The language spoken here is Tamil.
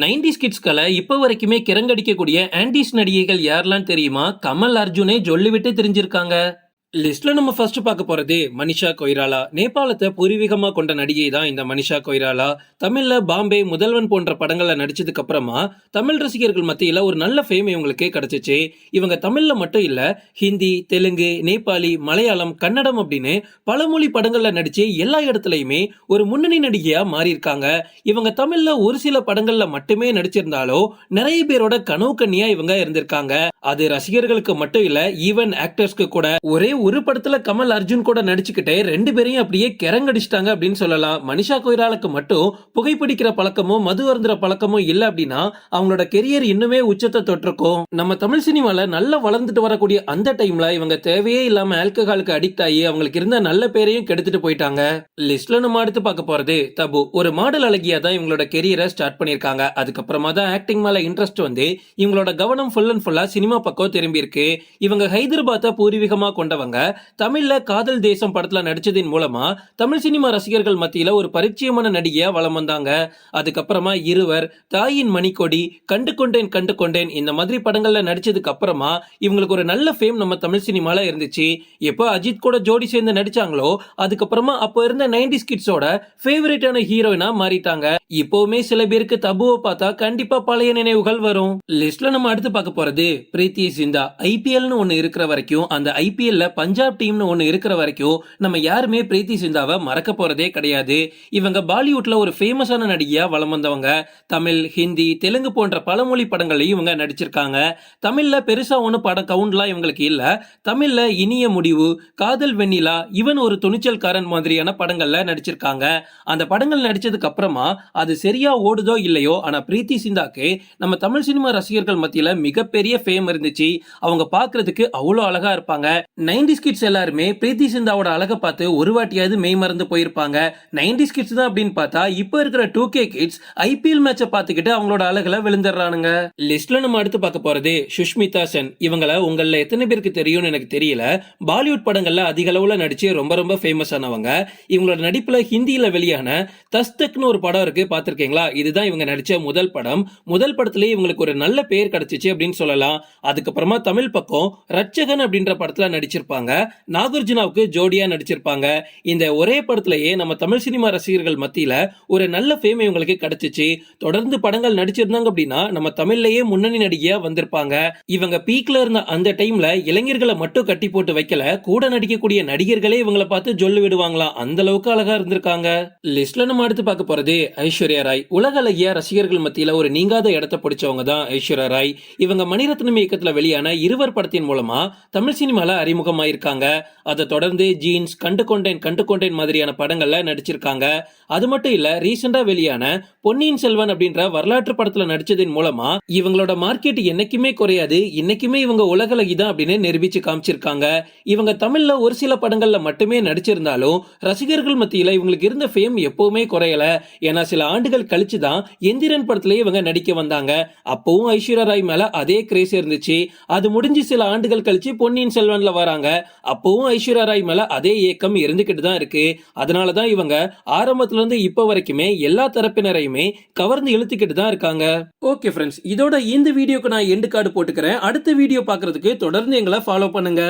நைன்டிஸ் கிட்ஸ்களை இப்போ வரைக்குமே கிறங்கடிக்கக்கூடிய ஆன்டிஸ் நடிகைகள் யாரெல்லாம் தெரியுமா? கமல் அர்ஜுனே ஜொல்லிவிட்டு தெரிஞ்சிருக்காங்க. லிஸ்ட்ல நம்ம ஃபர்ஸ்ட் பார்க்க போறது மனிஷா கொய்ராலா. நேபாளத்தை பூர்வீகமா கொண்ட நடிகை தான் இந்த மனிஷா கொய்ராலா. தமிழ்ல பாம்பே முதல்வன் போன்ற படங்கள்ல நடிச்சதுக்கு அப்புறமா தமிழ் ரசிகர்கள் மத்தியில ஒரு நல்ல ஃபேம் இவங்களுக்கு கிடைச்சிச்சு. இவங்க தமிழ்ல மட்டும் இல்ல ஹிந்தி தெலுங்கு நேபாளி மலையாளம் கன்னடம் அப்படின்னு பல மொழி படங்கள்ல நடிச்சு எல்லா இடத்துலயுமே ஒரு முன்னணி நடிகையா மாறியிருக்காங்க. இவங்க தமிழ்ல ஒரு சில படங்கள்ல மட்டுமே நடிச்சிருந்தாலும் நிறைய பேரோட கனவு கண்ணியா இவங்க இருந்திருக்காங்க. அது ரசிகர்களுக்கு மட்டும் இல்ல ஈவன் ஆக்டர்ஸ்க்கு கூட ஒரே ஒரு படத்துல கமல் அர்ஜுன் கூட நடிச்சுக்கிட்டே ரெண்டு பேரையும் அப்படியே கிறங்கடிச்சிட்டாங்க அப்படின்னு சொல்லலாம். மனிஷா கொய்ராலுக்கு மட்டும் புகைப்பிடிக்கிற பழக்கமோ மது அருந்துற பழக்கமோ இல்ல அப்படின்னா அவங்களோட கெரியர் இன்னுமே உச்சத்தை தொட்டிருக்கும். நம்ம தமிழ் சினிமால நல்லா வளர்ந்துட்டு வரக்கூடிய அந்த டைம்ல இவங்க தேவையே இல்லாம ஆல்கஹாலுக்கு அடிக்ட் ஆகி அவங்களுக்கு இருந்த நல்ல பேரையும் கெடுத்துட்டு போயிட்டாங்க. லிஸ்ட்ல நம்ம அடுத்து பார்க்க போறது தபு. ஒரு மாடல் அழகியா தான் இவங்களோட கெரியரை ஸ்டார்ட் பண்ணிருக்காங்க அதுக்கப்புறமா தான் ஆக்டிங் மேல இன்ட்ரெஸ்ட் வந்து இவங்களோட கவனம் ஃபுல் அண்ட் ஃபுல்லா சினிமா பக்கம் திரும்பி இருக்கு இவங்க ஹைதராபாத்தை பூர்வீகமா கொண்டவங்க. தமிழ்ல காதல் தேசம் படத்துல நடிச்சதின் மூலமா தமிழ் சினிமா ரசிகர்கள் மத்தியில ஒரு பரிச்சயமான நடிகையா வளம் வந்தாங்க. அதுக்கப்புறமா இருவர் தாயின் மணிக்கொடி கண்டு கொண்டேன் கண்டு கொண்டேன் இந்த மாதிரி படங்கள்ல நடிச்சதுக்கு அப்புறமா இவங்களுக்கு ஒரு நல்ல ஃபேம் நம்ம தமிழ் சினிமால இருந்துச்சு. எப்போ அஜித் கூட ஜோடி சேர்ந்து நடிச்சாங்களோ அதுக்கப்புறமா அப்போ இருந்த நைன்டிஸ் கிட்ஸோட ஃபேவரட்டான ஹீரோயினா மாறிட்டாங்க. இப்போவுமே சில பேருக்கு தபுவை பார்த்தா கண்டிப்பா பழைய நினைவுகள் வரும். லிஸ்ட்ல நம்ம அடுத்து பார்க்க போறது பிரீத்தி சிந்தா ஐபிஎல்னு ஒன்னு இருக்கிற வரைக்கும் அந்த ஐபிஎல்ல பஞ்சாப் டீம்னு ஒன்னு இருக்கிற வரைக்கும் நம்ம யாருமே பிரீத்தி சிந்தாவை மறக்க போறதே கிடையாது. இவங்க பாலிவுட்ல ஒரு ஃபேமஸான நடிகையா வளம் வந்தவங்க. தமிழ் ஹிந்தி தெலுங்கு போன்ற பல மொழி படங்களையும் இவங்க நடிச்சிருக்காங்க. தமிழ்ல பெருசா ஒன்று படம் கவுண்ட்லாம் இவங்களுக்கு இல்ல. தமிழ்ல இனிய முடிவு காதல் வெண்ணிலா இவன் ஒரு துணிச்சல்காரன் மாதிரியான படங்கள்ல நடிச்சிருக்காங்க. அந்த படங்கள் நடிச்சதுக்கு அப்புறமா அது சரியா ஓடுதோ இல்லையோ ஆனா பிரீத்தி சிந்தாக்கு நம்ம தமிழ் சினிமா ரசிகர்கள் மத்தியில மிகப்பெரிய ஃபேம் இருந்துச்சு. அவங்க பார்க்கறதுக்கு அவ்வளோ அழகா இருப்பாங்க. நைன்டி கிட்ஸ் எல்லாருமே பிரீத்தி சிந்தாவோட அழகை பார்த்து ஒரு வாட்டியாவது மெய் மறந்து போயிருப்பாங்க. நைன்டி கிட்ஸ் தான் அப்படின்னு பார்த்தா இப்போ இருக்கிற டூ கே கிட்ஸ் ஐபிஎல் மேட்சை பார்த்துக்கிட்டு அவங்களோட அழகுல விழுந்துடுறானுங்க. லிஸ்ட்ல நம்ம அடுத்து பார்க்க போறது சுஷ்மிதா சென். இவங்கள உங்கள எத்தனை பேருக்கு தெரியும்னு எனக்கு தெரியல. பாலிவுட் படங்கள்ல அதிக அளவுல நடிச்சு ரொம்ப ரொம்ப ஃபேமஸ் ஆனவங்க. இவங்களோட நடிப்புல ஹிந்தியில வெளியான தஸ்தக்னு ஒரு படம் இருக்கு பாத்திருக்கீங்களா இதுதான் இவங்க நடிச்ச முதல் படம். முதல் படத்துலயே இவங்களுக்கு ஒரு நல்ல பேர் கிடைச்சிச்சு அப்படின்னு சொல்லலாம். அதுக்கப்புறமா தமிழ் பக்கம் ரட்சகன் அப்படின்ற படத்துல நடிச்சிருப்பாங்க. நடிச்சிருப்பாங்க. நாகார்ஜுனாவுக்கு ஜோடியா நடிச்சிருப்பாங்க. இந்த ஒரே படத்திலேயே நம்ம தமிழ் சினிமா ரசிகர்கள் மத்தியில ஒரு நல்ல ஃபேம் இவங்களுக்கு கிடைச்சிச்சு. தொடர்ந்து படங்கள் நடிச்சிருந்தாங்க அப்படின்னா நம்ம தமிழ்லயே முன்னணி நடிகையா வந்திருப்பாங்க. இவங்க பீக்ல இருந்த அந்த டைம்ல இளைஞர்களை மட்டும் கட்டி போட்டு வைக்கல. கூட நடிக்கக்கூடிய நடிகர்களே இவங்களை பார்த்து ஜொல்லு விடுவாங்களாம் அந்த அளவுக்கு அழகா இருந்திருக்காங்க. லிஸ்ட்ல நம்ம அடுத்து பார்க்க போறது ஐஸ்வர்யா ராய். உலக அழகிய ரசிகர்கள் மத்தியில ஒரு நீங்காத இடத்தை பிடிச்சவங்க தான் ஐஸ்வர்யா ராய். இவங்க மணிரத்னம் இயக்கத்துல வெளியான இருவர் படத்தின் மூலமா தமிழ் சினிமால அறிமுகம் இருக்காங்க அதை தொடர்ந்து ஜீன்ஸ் கண்டு கொண்டேன் கண்டு கொண்டேன் மாதிரியான படங்கள்ல நடிச்சிருக்காங்க. அது மட்டும் இல்ல ரீசெண்டா வெளியான பொன்னியின் செல்வன் அப்படின்ற வரலாற்று படத்துல நடிச்சதன் மூலமா இவங்களோட மார்க்கெட் என்னைக்குமே குறையாது இன்னைக்குமே இவங்க உலகலகி தான் அப்படின்னு நிரூபிச்சு காமிச்சிருக்காங்க. இவங்க தமிழ்ல ஒரு சில படங்கள்ல மட்டுமே நடிச்சிருந்தாலும் ரசிகர்கள் மத்தியில இவங்களுக்கு இருந்த ஃபேம் எப்பவுமே குறையல. ஏன்னா சில ஆண்டுகள் கழிச்சு தான் எந்திரன் படத்திலே இவங்க நடிக்க வந்தாங்க. அப்பவும் ஐஸ்வர்யா ராய் மேல அதே கிரேஸ் இருந்துச்சு. அது முடிஞ்சு சில ஆண்டுகள் கழிச்சு பொன்னியின் செல்வன்ல வராங்க. அப்பவும் ஐஸ்வர்யா ராய் மேல அதே ஏக்கம் இருந்துகிட்டு தான் இருக்கு. அதனாலதான் இவங்க ஆரம்பத்துல இருந்து இப்ப வரைக்குமே எல்லா தரப்பினரையுமே கவர்ந்து இழுத்துக்கிட்டு தான் இருக்காங்க. ஓகே ஃப்ரெண்ட்ஸ் இதோட இந்த வீடியோக்கு நான் எண்டு கார்டு போட்டுக்கிறேன். அடுத்த வீடியோ பாக்குறதுக்கு தொடர்ந்து எங்களை ஃபாலோ பண்ணுங்க.